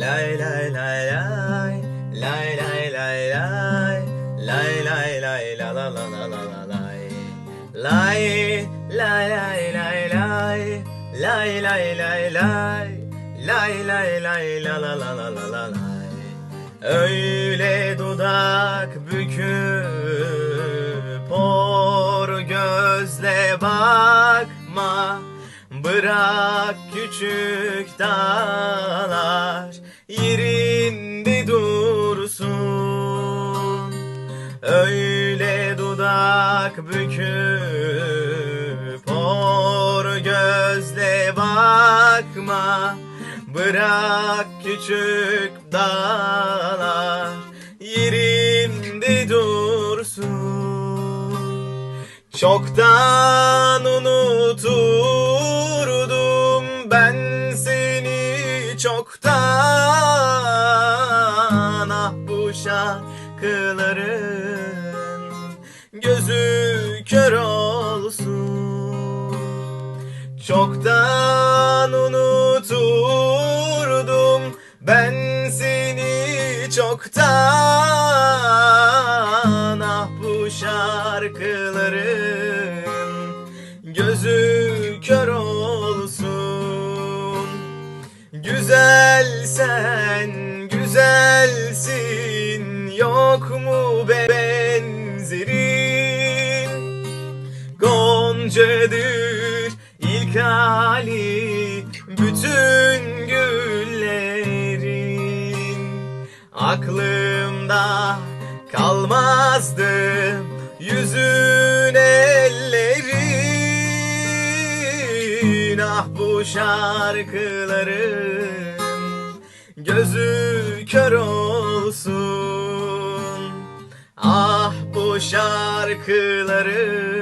Lay lay lay lay Lay lay lay lay Lay lay lay la la la la la la lay Lay lay lay lay lay Lay lay lay lay Lay lay lay la la la la la la lay Öyle dudak büküp Hor gözle bakma Bırak küçük dağlar yerinde dursun. Öyle dudak büküp hor gözle bakma. Bırak küçük dağlar yerinde dursun. Çoktan çoktan Ah bu şarkıların gözü kör olsun. Çoktan unuturdum ben seni çoktan. Ah bu şarkıların gözü Güzel sen güzelsin yok mu be benzerin? Goncadır ilk hali bütün güllerin. Aklımda kalmazdı yüzün ellerin. Ah bu şarkıların gözü kör olsun. Ah bu şarkıların